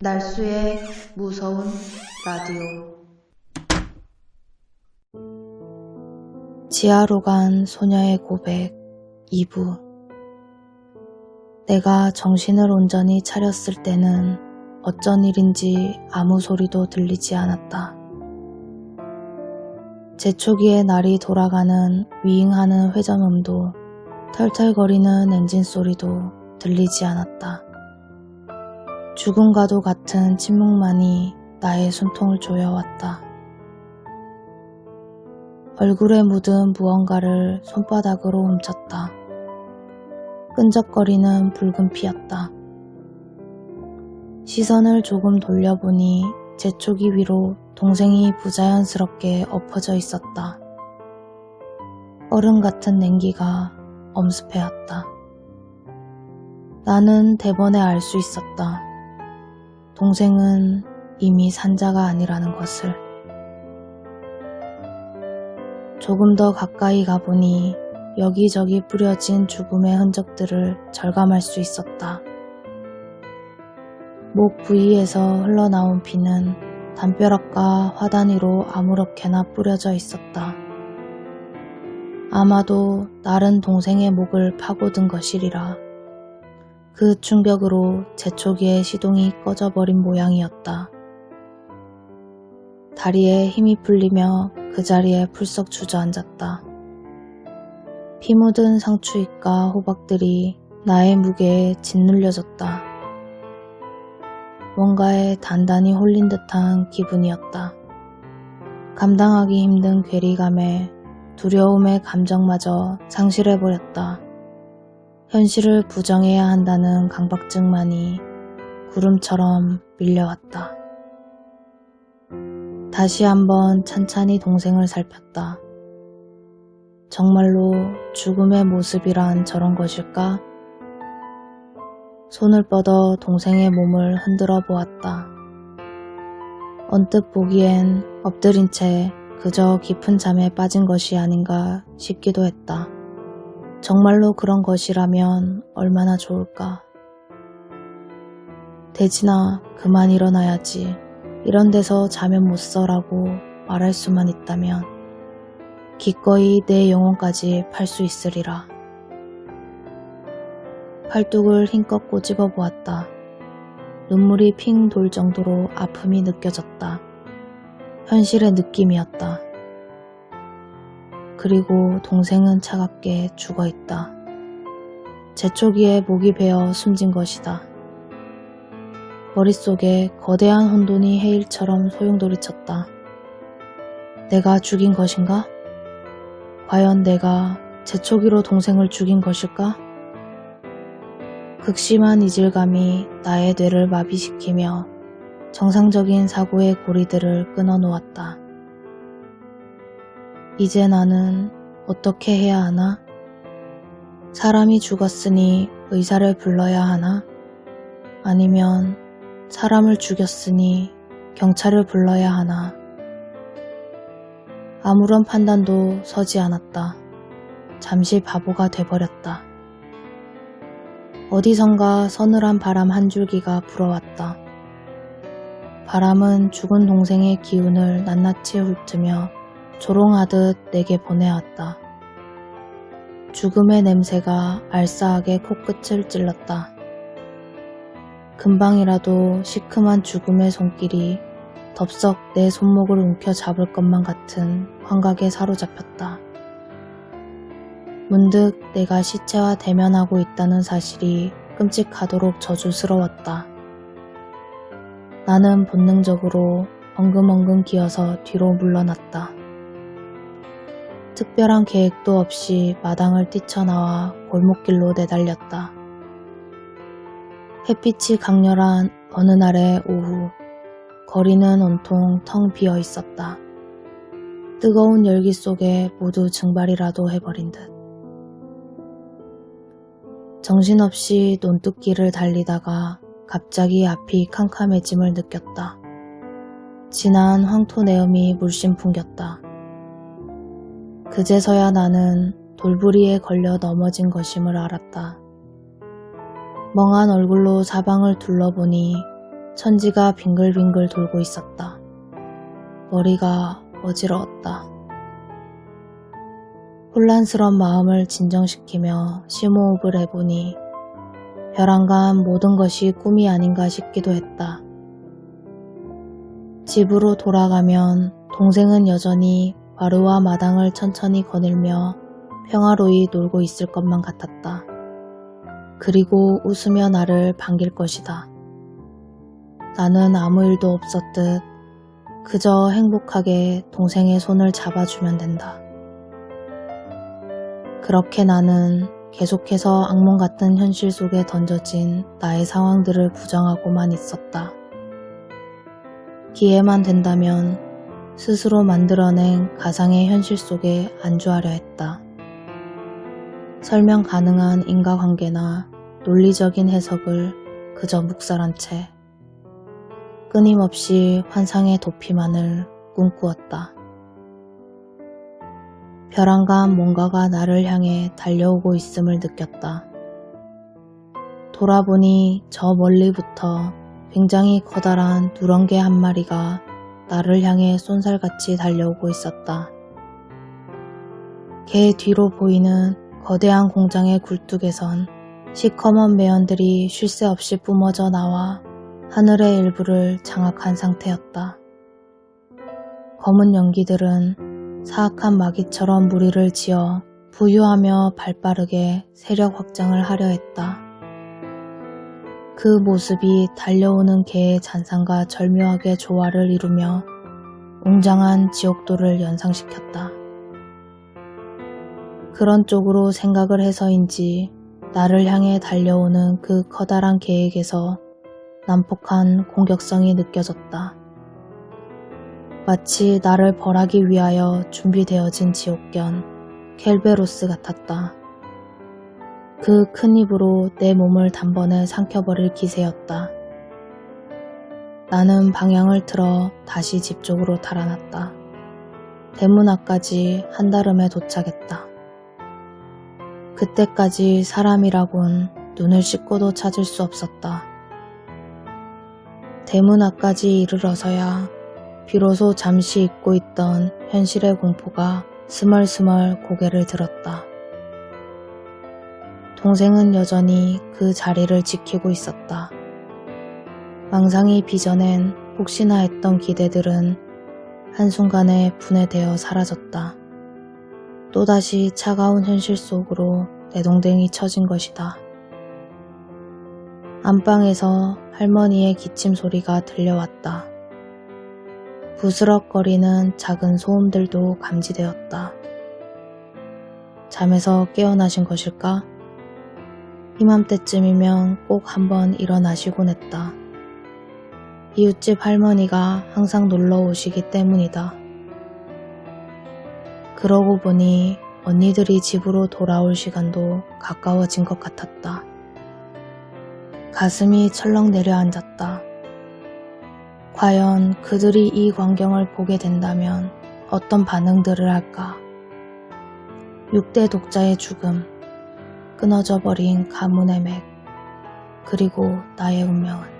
날수의 무서운 라디오. 지하로 간 소녀의 고백 2부 내가 정신을 온전히 차렸을 때는 어쩐 일인지 아무 소리도 들리지 않았다. 재초기에 날이 돌아가는 위잉하는 회전음도 털털거리는 엔진 소리도 들리지 않았다. 죽음과도 같은 침묵만이 나의 숨통을 조여왔다. 얼굴에 묻은 무언가를 손바닥으로 훔쳤다. 끈적거리는 붉은 피였다. 시선을 조금 돌려보니 재촉이 위로 동생이 부자연스럽게 엎어져 있었다. 얼음 같은 냉기가 엄습해왔다. 나는 대번에 알 수 있었다. 동생은 이미 산자가 아니라는 것을. 조금 더 가까이 가보니 여기저기 뿌려진 죽음의 흔적들을 절감할 수 있었다. 목 부위에서 흘러나온 피는 담벼락과 화단위로 아무렇게나 뿌려져 있었다. 아마도 다른 동생의 목을 파고든 것이리라. 그 충격으로 재초기의 시동이 꺼져버린 모양이었다. 다리에 힘이 풀리며 그 자리에 풀썩 주저앉았다. 피 묻은 상추잎과 호박들이 나의 무게에 짓눌려졌다. 뭔가에 단단히 홀린 듯한 기분이었다. 감당하기 힘든 괴리감에 두려움의 감정마저 상실해버렸다. 현실을 부정해야 한다는 강박증만이 구름처럼 밀려왔다. 다시 한번 찬찬히 동생을 살폈다. 정말로 죽음의 모습이란 저런 것일까? 손을 뻗어 동생의 몸을 흔들어 보았다. 언뜻 보기엔 엎드린 채 그저 깊은 잠에 빠진 것이 아닌가 싶기도 했다. 정말로 그런 것이라면 얼마나 좋을까. 대진아, 그만 일어나야지. 이런 데서 자면 못 써라고 말할 수만 있다면 기꺼이 내 영혼까지 팔 수 있으리라. 팔뚝을 힘껏 꼬집어 보았다. 눈물이 핑 돌 정도로 아픔이 느껴졌다. 현실의 느낌이었다. 그리고 동생은 차갑게 죽어 있다. 재초기에 목이 베어 숨진 것이다. 머릿속에 거대한 혼돈이 해일처럼 소용돌이쳤다. 내가 죽인 것인가? 과연 내가 재초기로 동생을 죽인 것일까? 극심한 이질감이 나의 뇌를 마비시키며 정상적인 사고의 고리들을 끊어 놓았다. 이제 나는 어떻게 해야 하나? 사람이 죽었으니 의사를 불러야 하나? 아니면 사람을 죽였으니 경찰을 불러야 하나. 아무런 판단도 서지 않았다. 잠시 바보가 돼버렸다. 어디선가 서늘한 바람 한 줄기가 불어왔다. 바람은 죽은 동생의 기운을 낱낱이 훑으며 조롱하듯 내게 보내왔다. 죽음의 냄새가 알싸하게 코끝을 찔렀다. 금방이라도 시큼한 죽음의 손길이 덥석 내 손목을 움켜잡을 것만 같은 환각에 사로잡혔다. 문득 내가 시체와 대면하고 있다는 사실이 끔찍하도록 저주스러웠다. 나는 본능적으로 엉금엉금 기어서 뒤로 물러났다. 특별한 계획도 없이 마당을 뛰쳐나와 골목길로 내달렸다. 햇빛이 강렬한 어느 날의 오후, 거리는 온통 텅 비어 있었다. 뜨거운 열기 속에 모두 증발이라도 해버린 듯. 정신없이 논뚝길을 달리다가 갑자기 앞이 캄캄해짐을 느꼈다. 진한 황토 내음이 물씬 풍겼다. 그제서야 나는 돌부리에 걸려 넘어진 것임을 알았다. 멍한 얼굴로 사방을 둘러보니 천지가 빙글빙글 돌고 있었다. 머리가 어지러웠다. 혼란스러운 마음을 진정시키며 심호흡을 해보니 벼랑간 모든 것이 꿈이 아닌가 싶기도 했다. 집으로 돌아가면 동생은 여전히 마루와 마당을 천천히 거닐며 평화로이 놀고 있을 것만 같았다. 그리고 웃으며 나를 반길 것이다. 나는 아무 일도 없었듯 그저 행복하게 동생의 손을 잡아주면 된다. 그렇게 나는 계속해서 악몽 같은 현실 속에 던져진 나의 상황들을 부정하고만 있었다. 기회만 된다면 스스로 만들어낸 가상의 현실 속에 안주하려 했다. 설명 가능한 인과관계나 논리적인 해석을 그저 묵살한 채 끊임없이 환상의 도피만을 꿈꾸었다. 벼랑간 뭔가가 나를 향해 달려오고 있음을 느꼈다. 돌아보니 저 멀리부터 굉장히 커다란 누렁개 한 마리가 나를 향해 쏜살같이 달려오고 있었다. 개 뒤로 보이는 거대한 공장의 굴뚝에선 시커먼 매연들이 쉴 새 없이 뿜어져 나와 하늘의 일부를 장악한 상태였다. 검은 연기들은 사악한 마귀처럼 무리를 지어 부유하며 발빠르게 세력 확장을 하려 했다. 그 모습이 달려오는 개의 잔상과 절묘하게 조화를 이루며 웅장한 지옥도를 연상시켰다. 그런 쪽으로 생각을 해서인지 나를 향해 달려오는 그 커다란 개에게서 난폭한 공격성이 느껴졌다. 마치 나를 벌하기 위하여 준비되어진 지옥견 켈베로스 같았다. 그 큰 입으로 내 몸을 단번에 삼켜버릴 기세였다. 나는 방향을 틀어 다시 집 쪽으로 달아났다. 대문 앞까지 한달음에 도착했다. 그때까지 사람이라곤 눈을 씻고도 찾을 수 없었다. 대문 앞까지 이르러서야 비로소 잠시 잊고 있던 현실의 공포가 스멀스멀 고개를 들었다. 동생은 여전히 그 자리를 지키고 있었다. 망상이 빚어낸 혹시나 했던 기대들은 한순간에 분해되어 사라졌다. 또다시 차가운 현실 속으로 내 동댕이 처진 것이다. 안방에서 할머니의 기침 소리가 들려왔다. 부스럭거리는 작은 소음들도 감지되었다. 잠에서 깨어나신 것일까? 이맘때쯤이면 꼭 한번 일어나시곤 했다. 이웃집 할머니가 항상 놀러 오시기 때문이다. 그러고 보니 언니들이 집으로 돌아올 시간도 가까워진 것 같았다. 가슴이 철렁 내려앉았다. 과연 그들이 이 광경을 보게 된다면 어떤 반응들을 할까? 6대 독자의 죽음, 끊어져 버린 가문의 맥, 그리고 나의 운명은.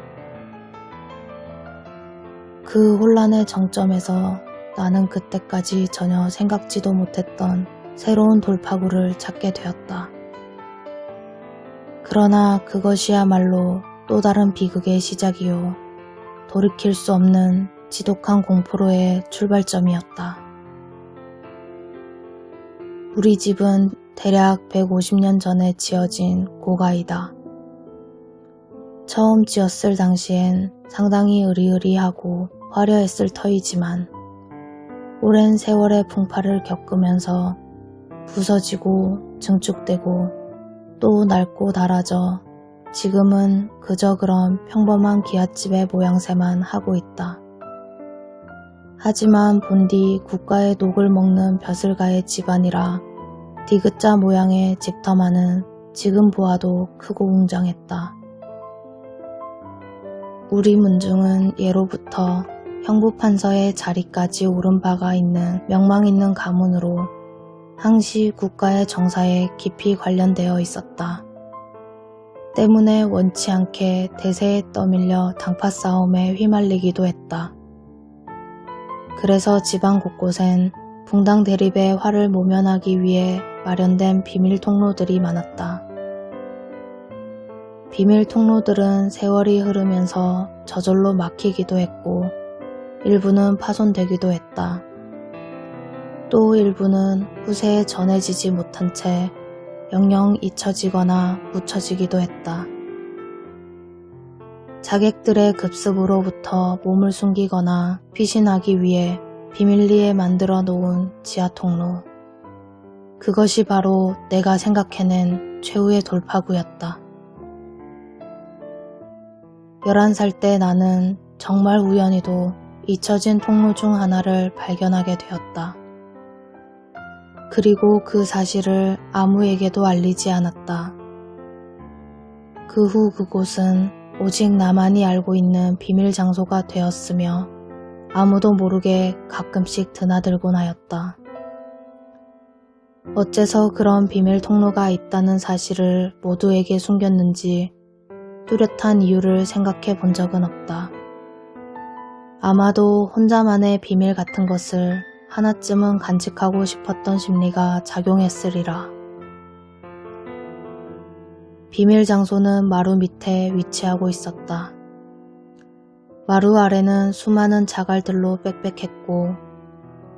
그 혼란의 정점에서 나는 그때까지 전혀 생각지도 못했던 새로운 돌파구를 찾게 되었다. 그러나 그것이야말로 또 다른 비극의 시작이요. 돌이킬 수 없는 지독한 공포로의 출발점이었다. 우리 집은 대략 150년 전에 지어진 고가이다. 처음 지었을 당시엔 상당히 으리으리하고 화려했을 터이지만 오랜 세월의 풍파를 겪으면서 부서지고 증축되고 또 낡고 닳아져 지금은 그저 그런 평범한 기아집의 모양새만 하고 있다. 하지만 본디 국가의 녹을 먹는 벼슬가의 집안이라 디귿자 모양의 집터만은 지금 보아도 크고 웅장했다. 우리 문중은 예로부터 형부판서의 자리까지 오른 바가 있는 명망 있는 가문으로 항시 국가의 정사에 깊이 관련되어 있었다. 때문에 원치 않게 대세에 떠밀려 당파 싸움에 휘말리기도 했다. 그래서 지방 곳곳엔 붕당 대립의 화를 모면하기 위해 마련된 비밀 통로들이 많았다. 비밀 통로들은 세월이 흐르면서 저절로 막히기도 했고, 일부는 파손되기도 했다. 또 일부는 후세에 전해지지 못한 채 영영 잊혀지거나 묻혀지기도 했다. 자객들의 급습으로부터 몸을 숨기거나 피신하기 위해 비밀리에 만들어 놓은 지하 통로. 그것이 바로 내가 생각해낸 최후의 돌파구였다. 11살 때 나는 정말 우연히도 잊혀진 통로 중 하나를 발견하게 되었다. 그리고 그 사실을 아무에게도 알리지 않았다. 그 후 그곳은 오직 나만이 알고 있는 비밀 장소가 되었으며 아무도 모르게 가끔씩 드나들곤 하였다. 어째서 그런 비밀 통로가 있다는 사실을 모두에게 숨겼는지 뚜렷한 이유를 생각해 본 적은 없다. 아마도 혼자만의 비밀 같은 것을 하나쯤은 간직하고 싶었던 심리가 작용했으리라. 비밀 장소는 마루 밑에 위치하고 있었다. 마루 아래는 수많은 자갈들로 빽빽했고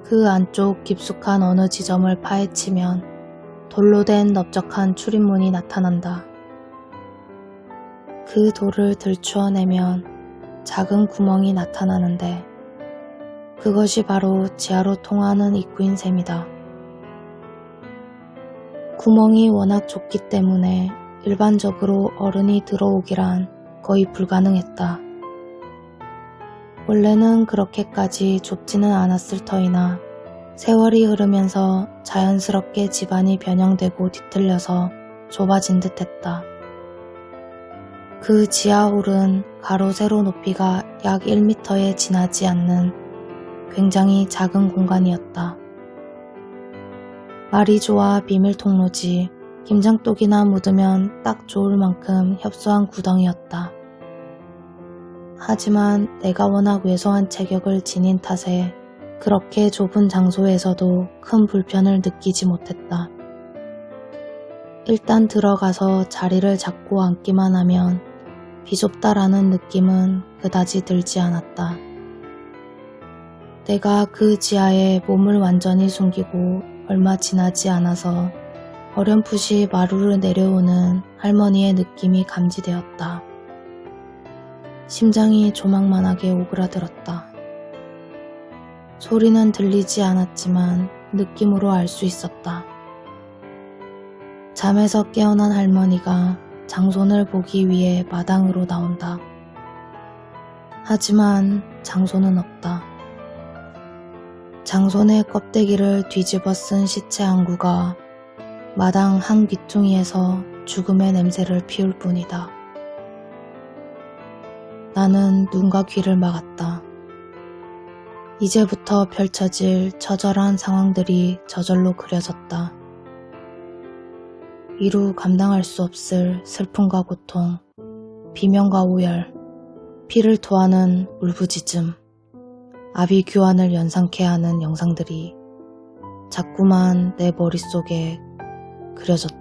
그 안쪽 깊숙한 어느 지점을 파헤치면 돌로 된 넓적한 출입문이 나타난다. 그 돌을 들추어내면 작은 구멍이 나타나는데 그것이 바로 지하로 통하는 입구인 셈이다. 구멍이 워낙 좁기 때문에 일반적으로 어른이 들어오기란 거의 불가능했다. 원래는 그렇게까지 좁지는 않았을 터이나 세월이 흐르면서 자연스럽게 집안이 변형되고 뒤틀려서 좁아진 듯 했다. 그 지하홀은 가로 세로 높이가 약 1m에 지나지 않는 굉장히 작은 공간이었다. 말이 좋아 비밀 통로지 김장독이나 묻으면 딱 좋을 만큼 협소한 구덩이였다. 하지만 내가 워낙 왜소한 체격을 지닌 탓에 그렇게 좁은 장소에서도 큰 불편을 느끼지 못했다. 일단 들어가서 자리를 잡고 앉기만 하면 비좁다라는 느낌은 그다지 들지 않았다. 내가 그 지하에 몸을 완전히 숨기고 얼마 지나지 않아서 어렴풋이 마루를 내려오는 할머니의 느낌이 감지되었다. 심장이 조망만하게 오그라들었다. 소리는 들리지 않았지만 느낌으로 알 수 있었다. 잠에서 깨어난 할머니가 장손을 보기 위해 마당으로 나온다. 하지만 장손은 없다. 장손의 껍데기를 뒤집어 쓴 시체 항구가 마당 한 귀퉁이에서 죽음의 냄새를 피울 뿐이다. 나는 눈과 귀를 막았다. 이제부터 펼쳐질 처절한 상황들이 저절로 그려졌다. 이루 감당할 수 없을 슬픔과 고통, 비명과 오열, 피를 토하는 울부짖음, 아비 규환을 연상케 하는 영상들이 자꾸만 내 머릿속에 그려졌다.